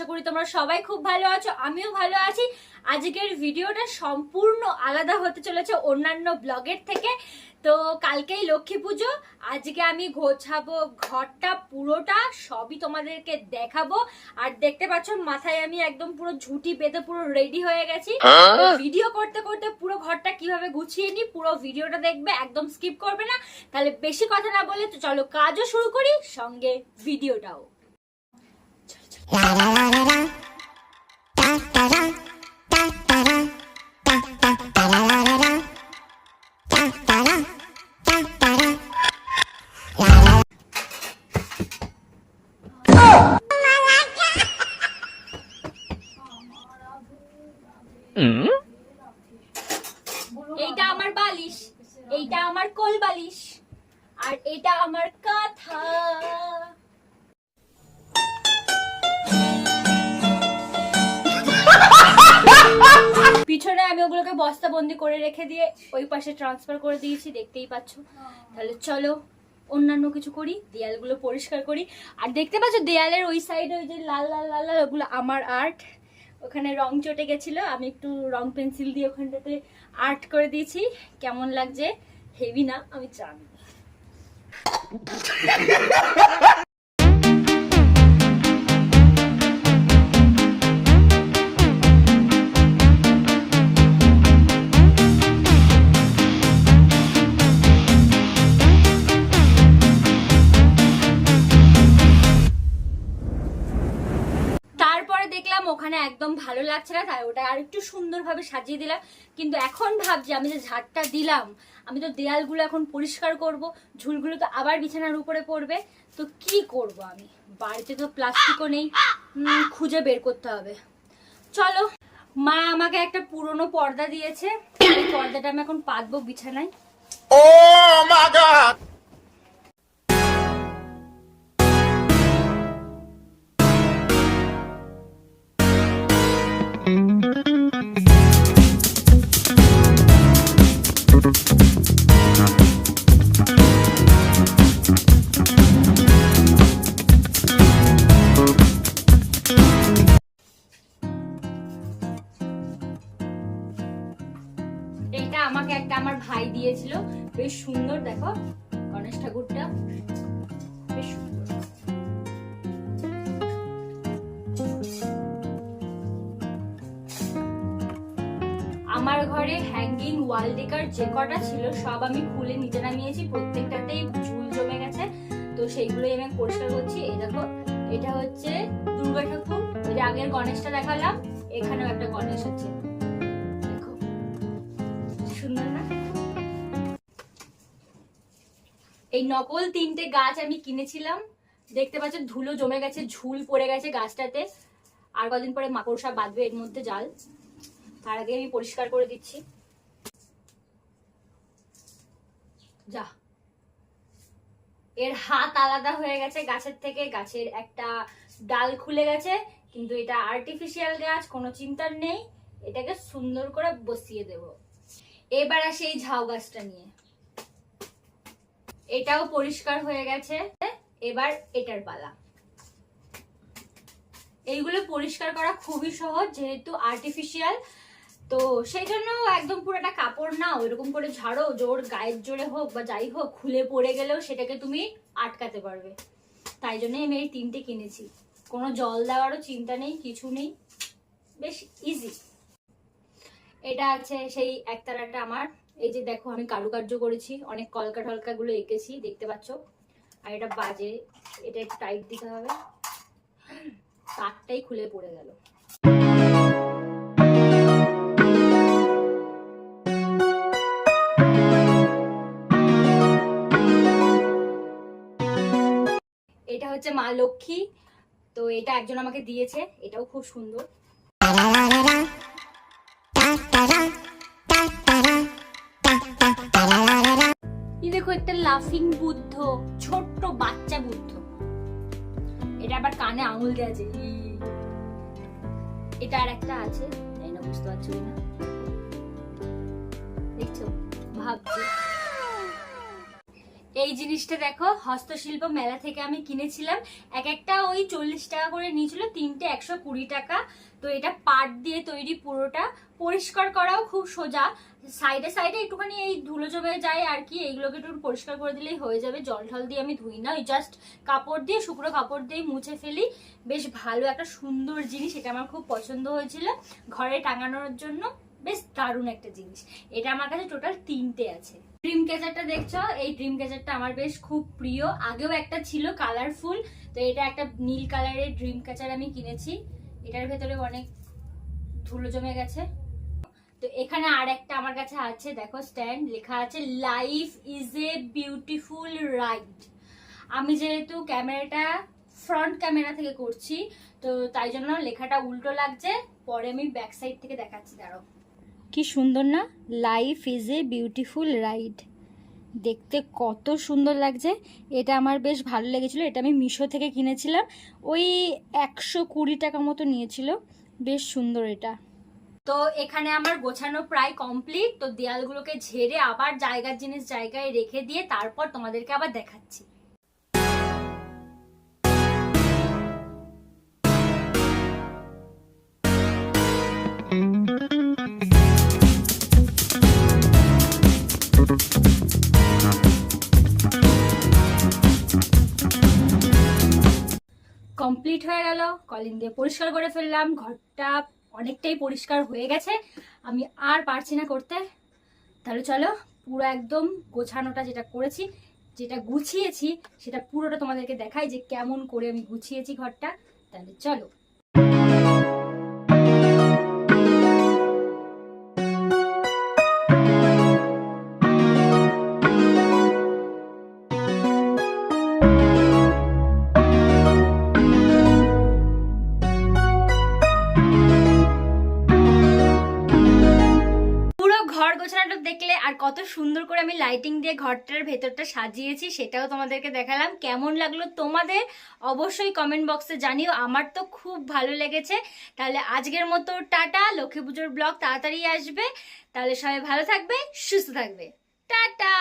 আশা করি তোমরা সবাই খুব ভালো আছো আমিও ভালো আছি। আজকের ভিডিওটা সম্পূর্ণ আলাদা হতে চলেছে অন্যান্য ব্লগের থেকে। তো কালকেই লক্ষ্মী পুজো আজকে আমি গোছাবো ঘরটা পুরোটা সবই তোমাদেরকে দেখাবো। আর দেখতে পাচ্ছ মাথায় আমি একদম পুরো ঝুঁটি বেঁধে পুরো রেডি হয়ে গেছি। তো ভিডিও করতে করতে পুরো ঘরটা কীভাবে গুছিয়ে নি পুরো ভিডিওটা দেখবে একদম স্কিপ করবে না। তাহলে বেশি কথা না বলে তো চলো কাজও শুরু করি সঙ্গে ভিডিওটাও এইটা আমার বালিশ এইটা আমার কোল বালিশ আর এটা আমার কাঁথা। আমি ওগুলোকে বস্তা বন্দি করে রেখে দিয়ে ওই পাশে ট্রান্সফার করে দিয়েছি, দেখতেই পাচ্ছ। তাহলে চলো, অন্যান্য কিছু করি, দেয়ালগুলো পরিষ্কার করি। আর দেখতে পাচ্ছ, দেয়ালের ওই সাইডে ওই যে লাল লাল লাল লাল, ওগুলো আমার আর্ট ওখানে রং চটে গেছিল, আমি একটু রং পেন্সিল দিয়ে ওখানটাতে আর্ট করে দিয়েছি। কেমন লাগছে? হেভি না? আমি জানি। ওখানে একদম ভালো লাগছে না, তাই ওটা আর একটু সুন্দরভাবে সাজিয়ে দিলাম। কিন্তু এখন ভাবছি আমি যে ঝাড়টা দিলাম, আমি তো দেয়ালগুলো এখন পরিষ্কার করব, ঝুলগুলো তো আবার বিছানার উপরে পড়বে। তো কি করব আমি? বাড়িতে তো প্লাস্টিকও নেই খুঁজে বের করতে হবে। চলো, মা আমাকে একটা পুরনো পর্দা দিয়েছে। পর্দাটা আমি এখন পাতবো বিছানায়। ও my God! আমার ঘরে হ্যাঙ্গিং ওয়াল ডেকার যে কটা ছিল সব আমি খুলে নিচে নামিয়েছি। প্রত্যেকটাতেই ঝুল জমে গেছে। তো সেইগুলোই আমি পরিষ্কার করছি। এই দেখো, এটা হচ্ছে দুর্গা ঠাকুর। ওই যে আগের গণেশটা দেখালাম, এখানেও একটা গণেশ আছে। দেখো, সুন্দর না? এই নকল তিনটে গাছ আমি কিনেছিলাম। দেখতে পাচ্ছ, ধুলো জমে গেছে, ঝুল পড়ে গেছে গাছটাতে। আর কদিন পরে মাকড়সা বাঁধবে এর মধ্যে জাল। তার আগে আমি পরিষ্কার করে দিচ্ছি। যা। এর হাত আলাদা হয়ে গেছে গাছের থেকে, গাছের একটা ডাল খুলে গেছে, কিন্তু এটা আর্টিফিশিয়াল গাছ, কোনো চিন্তার নেই, এটাকে সুন্দর করে বসিয়ে দেব। এবার আসে এই ঝাউ গাছটা নিয়ে। এটাও পরিষ্কার হয়ে গেছে, এবার এটার পালা। এইগুলো পরিষ্কার করা খুবই সহজ, যেহেতু আর্টিফিশিয়াল তো সেই জন্য একদম পুরোটা কাপড় না ওইরকম করে ঝাড়ো, জোর গায়ের জোরে হোক বা যাই হোক, খুলে পড়ে গেলেও সেটাকে তুমি আটকাতে পারবে। তাই জন্যই আমি এই তিনটে কিনেছি। কোনো জল দেওয়ারও চিন্তা নেই, কিছু নেই। বেশ ইজি এটা আছে সেই একতারাটা আমার। এই যে দেখো, আমি কারুকার্য করেছি। অনেক কলকা টলকা গুলো এঁকেছি, দেখতে পাচ্ছ? আর এটা বাজে, এটা একটু টাইট দিতে হবে। তারটাই খুলে পড়ে গেল। হচ্ছে মা লক্ষ্মী। তো এটা একজন আমাকে দিয়েছে, এটাও খুব সুন্দর। দেখো একটা লাফিং বুদ্ধ, ছোট্ট বাচ্চা বুদ্ধ। এটা আবার কানে আঙুল আছে এটা আর একটা আছে, জানি না, বুঝতে পারছ না দেখছ, ভাবছি। এই জিনিসটা দেখো, হস্তশিল্প মেলা থেকে আমি কিনেছিলাম। এক একটা ওই চল্লিশ টাকা করে নিয়েছিল, তিনটে একশো কুড়ি টাকা। তো এটা পাট দিয়ে তৈরি পুরোটা। পরিষ্কার করাও খুব সোজা। সাইডে সাইডে একটুখানি এই ধুলো জমে যায় আর কি, এইগুলোকে একটু পরিষ্কার করে দিলেই হয়ে যাবে। জল ঢল দিয়ে আমি ধুই না, ওই জাস্ট কাপড় দিয়ে, শুকনো কাপড় দিয়ে মুছে ফেলি। বেশ ভালো, একটা সুন্দর জিনিস, এটা আমার খুব পছন্দ হয়েছিল ঘরে টাঙানোর জন্য। বেশ দারুণ একটা জিনিস। এটা আমার কাছে টোটাল তিনটে আছে। ড্রিম ক্যাচারটা দেখছ? এই ড্রিম ক্যাচারটা আমার বেশ খুব প্রিয়। আগেও একটা ছিল কালারফুল তো এটা একটা নীল কালারের ড্রিম ক্যাচার আমি কিনেছি। এটার ভেতরে অনেক ধুলো জমে গেছে। তো এখানে আর একটা আমার কাছে আছে, দেখো স্ট্যান্ড লেখা আছে life is a beautiful ride আমি যেহেতু ক্যামেরাটা ফ্রন্ট ক্যামেরা থেকে করছি, তো তাই জন্য লেখাটা উল্টো লাগছে। পরে আমি ব্যাক সাইড থেকে দেখাচ্ছি, দাঁড়াও। কি সুন্দর না? Life is a beautiful ride দেখতে কত সুন্দর লাগছে। এটা আমার বেশ ভালো লেগেছিলো। এটা আমি মিশো থেকে কিনেছিলাম। ওই একশো কুড়ি টাকা মতো নিয়েছিল। বেশ সুন্দর এটা। তো এখানে আমার গোছানো প্রায় কমপ্লিট তো দেয়ালগুলোকে ঝেড়ে আবার জায়গার জিনিস জায়গায় রেখে দিয়ে তারপর তোমাদেরকে আবার দেখাচ্ছি। কমপ্লিট হয়ে গেল কলিং দিয়ে পরিষ্কার করে ফেললাম, ঘরটা অনেকটাই পরিষ্কার হয়ে গেছে। আমি আর পারছি না করতে। তাহলে চলো, পুরো একদম গোছানোটা যেটা করেছি, যেটা গুছিয়েছি, সেটা পুরোটা তোমাদেরকে দেখাই যে কেমন করে আমি গুছিয়েছি ঘরটা। তাহলে চলো। আর কত সুন্দর করে আমি লাইটিং দিয়ে ঘরটার ভেতরটা সাজিয়েছি, সেটাও তোমাদেরকে দেখালাম। কেমন লাগল তোমাদের? অবশ্যই কমেন্ট বক্সে জানিও, আমার তো খুব ভালো লেগেছে। তাহলে আজকের মতো টাটা, লক্ষ্মী পুজোর ব্লগ তাড়াতাড়ি আসবে। তাহলে সবাই ভালো থাকবে, সুস্থ থাকবে। টাটা!